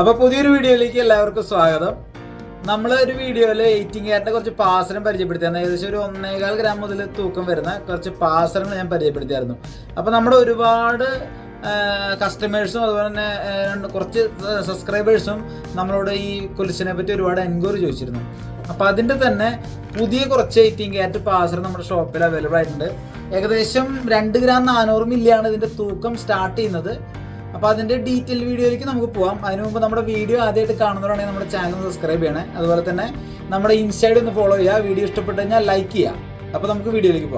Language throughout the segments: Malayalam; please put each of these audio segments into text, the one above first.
അപ്പൊ പുതിയൊരു വീഡിയോയിലേക്ക് എല്ലാവർക്കും സ്വാഗതം. നമ്മൾ ഒരു വീഡിയോയിൽ എയ്റ്റിംഗ് ക്യാരറ്റിനെ കുറച്ച് പാസരം പരിചയപ്പെടുത്തിയായിരുന്നു ഏകദേശം ഒരു ഒന്നേകാൽ ഗ്രാം മുതൽ തൂക്കം വരുന്ന കുറച്ച് പാസരങ്ങൾ ഞാൻ പരിചയപ്പെടുത്തിയായിരുന്നു. അപ്പൊ നമ്മുടെ ഒരുപാട് കസ്റ്റമേഴ്സും അതുപോലെ തന്നെ കുറച്ച് സബ്സ്ക്രൈബേഴ്സും നമ്മളോട് ഈ കൊലിസിനെ പറ്റി ഒരുപാട് എൻക്വയറി ചോദിച്ചിരുന്നു. അപ്പൊ അതിന്റെ തന്നെ പുതിയ കുറച്ച് എയ്റ്റീൻ ക്യാരറ്റ് പാസർ നമ്മുടെ ഷോപ്പിൽ അവൈലബിൾ ആയിട്ടുണ്ട്. ഏകദേശം രണ്ട് ഗ്രാം നാനൂറ് മില്ലിയാണ് ഇതിന്റെ തൂക്കം സ്റ്റാർട്ട് ചെയ്യുന്നത്. അപ്പൊ അതിന്റെ ഡീറ്റെയിൽ വീഡിയോയിലേക്ക് നമുക്ക് പോവാം. അതിനു മുമ്പ് നമ്മുടെ വീഡിയോ ആദ്യമായിട്ട് കാണുന്നവരാണെങ്കിൽ നമ്മുടെ ചാനൽ സബ്സ്ക്രൈബ് ചെയ്യണേ. അതുപോലെ തന്നെ നമ്മുടെ ഇൻസ്റ്റൈഡ് ഒന്ന് ഫോളോ ചെയ്യുക. വീഡിയോ ഇഷ്ടപ്പെട്ട് കഴിഞ്ഞാൽ ലൈക്ക് ചെയ്യുക. അപ്പൊ നമുക്ക് വീഡിയോയിലേക്ക്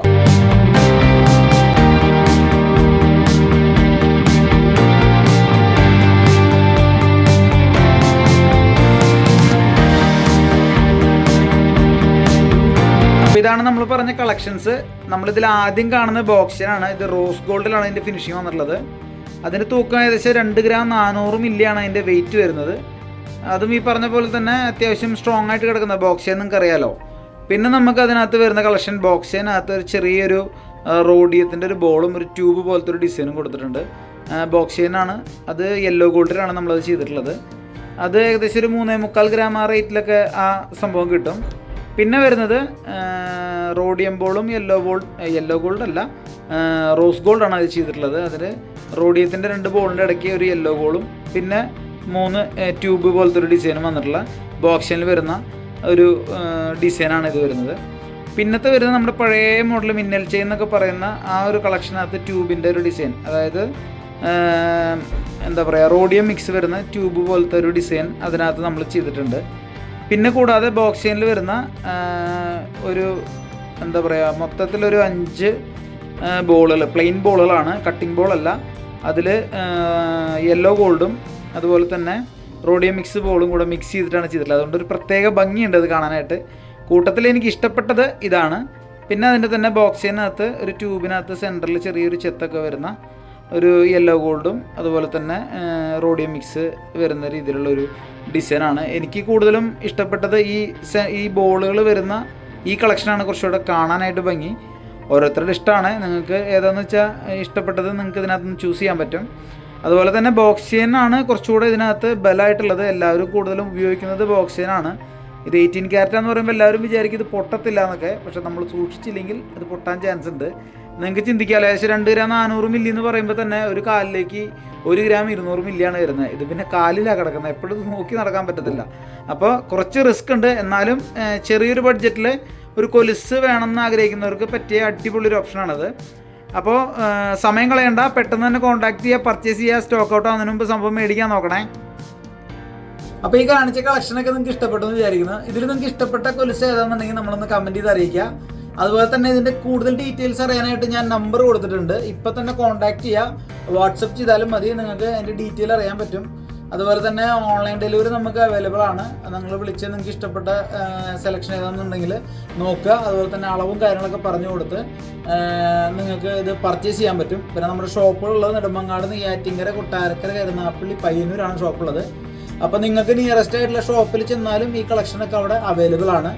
അപ്പൊ ഇതാണ് നമ്മൾ പറഞ്ഞ കളക്ഷൻസ് നമ്മളിതിൽ ആദ്യം കാണുന്ന ബോക്സിനാണ് ഇത് റോസ് ഗോൾഡിലാണ് അതിന്റെ ഫിനിഷിങ് വന്നിട്ടുള്ളത്. അതിന്റെ തൂക്കം ഏകദേശം രണ്ട് ഗ്രാം നാനൂറ് മില്ലിയാണ് അതിന്റെ വെയിറ്റ് വരുന്നത്. അതും ഈ പറഞ്ഞ പോലെ തന്നെ അത്യാവശ്യം സ്ട്രോങ് ആയിട്ട് കിടക്കുന്ന ബോക്സിയ നിങ്ങൾക്ക് അറിയാലോ പിന്നെ നമുക്ക് അതിനകത്ത് വരുന്ന കളക്ഷൻ ബോക്സിനകത്ത് ഒരു ചെറിയൊരു റോഡിയത്തിന്റെ ഒരു ബോളും ഒരു ട്യൂബ് പോലത്തെ ഒരു ഡിസൈനും കൊടുത്തിട്ടുണ്ട്. ബോക്സേനാണ് അത് യെല്ലോ ഗോൾഡിലാണ് നമ്മളത് ചെയ്തിട്ടുള്ളത്. അത് ഏകദേശം ഒരു മൂന്നേ മുക്കാൽ ഗ്രാം ആ റേറ്റിലൊക്കെ ആ സംഭവം കിട്ടും. പിന്നെ വരുന്നത് റോഡിയം ബോളും യെല്ലോ ബോൾ യെല്ലോ ഗോൾഡ് അല്ല റോസ് ഗോൾഡാണ് അത് ചെയ്തിട്ടുള്ളത്. അതിൽ റോഡിയത്തിന്റെ രണ്ട് ബോളിന്റെ ഇടയ്ക്ക് ഒരു യെല്ലോ ബോളും പിന്നെ മൂന്ന് ട്യൂബ് പോലത്തെ ഒരു ഡിസൈനും വന്നിട്ടുള്ള ബോക്സിൽ വരുന്ന ഒരു ഡിസൈനാണ് ഇത് വരുന്നത്. പിന്നത്തെ വരുന്നത് നമ്മുടെ പഴയ മോഡൽ മിന്നൽ ചെയിൻ എന്നൊക്കെ പറയുന്ന ആ ഒരു കളക്ഷനകത്ത് ട്യൂബിന്റെ ഒരു ഡിസൈൻ അതായത് എന്താ പറയുക റോഡിയം മിക്സ് വരുന്ന ട്യൂബ് പോലത്തെ ഒരു ഡിസൈൻ അതിനകത്ത് നമ്മൾ ചെയ്തിട്ടുണ്ട്. പിന്നെ കൂടാതെ ബോക്സിനിൽ വരുന്ന ഒരു എന്താ പറയുക മൊത്തത്തിലൊരു അഞ്ച് ബോളുകൾ പ്ലെയിൻ ബോളുകളാണ് കട്ടിംഗ് ബോളല്ല. അതിൽ യെല്ലോ ഗോൾഡും അതുപോലെ തന്നെ റോഡിയോ മിക്സ് ബോളും കൂടെ മിക്സ് ചെയ്തിട്ടാണ് ചെയ്തിട്ടുള്ളത്. അതുകൊണ്ട് ഒരു പ്രത്യേക ഭംഗിയുണ്ട് അത് കാണാനായിട്ട്. കൂട്ടത്തിൽ എനിക്ക് ഇഷ്ടപ്പെട്ടത് ഇതാണ്. പിന്നെ അതിന്റെ തന്നെ ബോക്സിനകത്ത് ഒരു ട്യൂബിനകത്ത് സെന്ററിൽ ചെറിയൊരു ചെത്തൊക്കെ വരുന്ന ഒരു യെല്ലോ ഗോൾഡും അതുപോലെ തന്നെ റോഡിയോ മിക്സ് വരുന്ന രീതിയിലുള്ള ഒരു ഡിസൈനാണ് എനിക്ക് കൂടുതലും ഇഷ്ടപ്പെട്ടത് ഈ ഈ ബോളുകൾ വരുന്ന ഈ കളക്ഷനാണ് കുറച്ചുകൂടെ കാണാനായിട്ട് ഭംഗി. ഓരോരുത്തരുടെ ഇഷ്ടമാണ്. നിങ്ങൾക്ക് ഏതാണെന്ന് വെച്ചാൽ ഇഷ്ടപ്പെട്ടത് നിങ്ങൾക്ക് ഇതിനകത്ത് നിന്ന് ചൂസ് ചെയ്യാൻ പറ്റും. അതുപോലെ തന്നെ ബോക്സിയൻ ആണ് കുറച്ചുകൂടെ ഇതിനകത്ത് ബലമായിട്ടുള്ളത്. എല്ലാവരും കൂടുതലും ഉപയോഗിക്കുന്നത് ബോക്സിയൻ ആണ്. ഇത് എയ്റ്റീൻ ക്യാരറ്റ് എന്ന് പറയുമ്പോൾ എല്ലാവരും വിചാരിക്കും ഇത് പൊട്ടത്തില്ല എന്നൊക്കെ. പക്ഷെ നമ്മൾ സൂക്ഷിച്ചില്ലെങ്കിൽ അത് പൊട്ടാൻ ചാൻസ് ഉണ്ട്. നിങ്ങൾക്ക് ചിന്തിക്കാം ഏകദേശം രണ്ട് ഗ്രാം നാനൂറ് മില്ലി എന്ന് പറയുമ്പോൾ തന്നെ ഒരു കാലിലേക്ക് ഒരു ഗ്രാം ഇരുന്നൂറ് മില്ലിയാണ് വരുന്നത്. ഇത് പിന്നെ കാലിലാണ് കിടക്കുന്നത്. എപ്പോഴും നോക്കി നടക്കാൻ പറ്റത്തില്ല. അപ്പോൾ കുറച്ച് റിസ്ക് ഉണ്ട്. എന്നാലും ചെറിയൊരു ബഡ്ജറ്റിൽ ഒരു കൊലുസ് വേണമെന്ന് ആഗ്രഹിക്കുന്നവർക്ക് പറ്റിയ അടിപൊളി ഒരു ഓപ്ഷനാണത്. അപ്പോൾ സമയം കളയണ്ട. പെട്ടെന്ന് തന്നെ കോൺടാക്ട് ചെയ്യുക പർച്ചേസ് ചെയ്യുക സ്റ്റോക്ക് ഔട്ട് ആവുന്നതിന് മുമ്പ് സംഭവം മേടിക്കാൻ നോക്കണേ. അപ്പൊ ഈ കാണിച്ച കളക്ഷനൊക്കെ നിങ്ങൾക്ക് ഇഷ്ടപ്പെട്ടെന്ന് വിചാരിക്കുന്നു. ഇതിൽ നിങ്ങൾക്ക് ഇഷ്ടപ്പെട്ട കൊലുസ് ഏതാണെന്നുണ്ടെങ്കിൽ നമ്മളൊന്ന് കമന്റ് ചെയ്ത് അറിയിക്കുക അതുപോലെ തന്നെ ഇതിന്റെ കൂടുതൽ ഡീറ്റെയിൽസ് അറിയാനായിട്ട് ഞാൻ നമ്പർ കൊടുത്തിട്ടുണ്ട്. ഇപ്പൊ തന്നെ കോൺടാക്ട് ചെയ്യുക വാട്സപ്പ് ചെയ്താലും മതി. നിങ്ങൾക്ക് അതിന്റെ ഡീറ്റെയിൽ അറിയാൻ പറ്റും. അതുപോലെ തന്നെ ഓൺലൈൻ ഡെലിവറി നമുക്ക് അവൈലബിൾ ആണ്. നിങ്ങൾ വിളിച്ച് നിങ്ങൾക്ക് ഇഷ്ടപ്പെട്ട സെലക്ഷൻ ഏതാണെന്നുണ്ടെങ്കിൽ നോക്കുക. അതുപോലെ തന്നെ അളവും കാര്യങ്ങളൊക്കെ പറഞ്ഞു കൊടുത്ത് നിങ്ങൾക്ക് ഇത് പർച്ചേസ് ചെയ്യാൻ പറ്റും. പിന്നെ നമ്മുടെ ഷോപ്പുള്ളത് നെടുമങ്ങാട് നെയ്യാറ്റിങ്കര കൊട്ടാരക്കര കരുനാപ്പള്ളി പയ്യന്നൂരാണ് ഷോപ്പുള്ളത്. അപ്പോൾ നിങ്ങൾക്ക് നിയറസ്റ്റ് ആയിട്ടുള്ള ഷോപ്പിൽ ചെന്നാലും ഈ കളക്ഷനൊക്കെ അവിടെ അവൈലബിൾ ആണ്.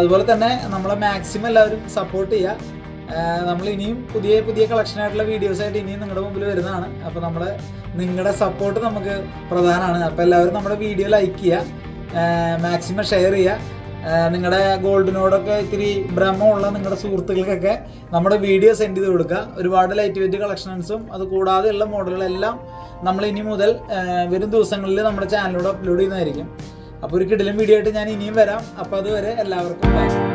അതുപോലെ തന്നെ നമ്മളെ മാക്സിമം എല്ലാവരും സപ്പോർട്ട് ചെയ്യുക. നമ്മൾ ഇനിയും പുതിയ പുതിയ കളക്ഷൻ ആയിട്ടുള്ള വീഡിയോസ് ആയിട്ട് ഇനിയും നിങ്ങളുടെ മുമ്പിൽ വരുന്നതാണ്. അപ്പോൾ നമ്മുടെ നിങ്ങളുടെ സപ്പോർട്ട് നമുക്ക് പ്രധാനമാണ്. അപ്പോൾ എല്ലാവരും നമ്മുടെ വീഡിയോ ലൈക്ക് ചെയ്യുക മാക്സിമം ഷെയർ ചെയ്യുക നിങ്ങളുടെ ഗോൾഡിനോടൊക്കെ ഇത്തിരി ഭ്രമമുള്ള നിങ്ങളുടെ സുഹൃത്തുക്കൾക്കൊക്കെ നമ്മുടെ വീഡിയോ സെൻഡ് ചെയ്ത് കൊടുക്കുക ഒരുപാട് ലൈറ്റ് വെയിറ്റ് കളക്ഷൻസും അത് കൂടാതെയുള്ള മോഡലുകളെല്ലാം നമ്മൾ ഇനി മുതൽ വരും ദിവസങ്ങളിൽ നമ്മുടെ ചാനലിലൂടെ അപ്ലോഡ് ചെയ്യുന്നതായിരിക്കും. അപ്പോൾ ഒരു കിടിലും വീഡിയോ ആയിട്ട് ഞാൻ ഇനിയും വരാം. അപ്പോൾ അതുവരെ എല്ലാവർക്കും ബൈ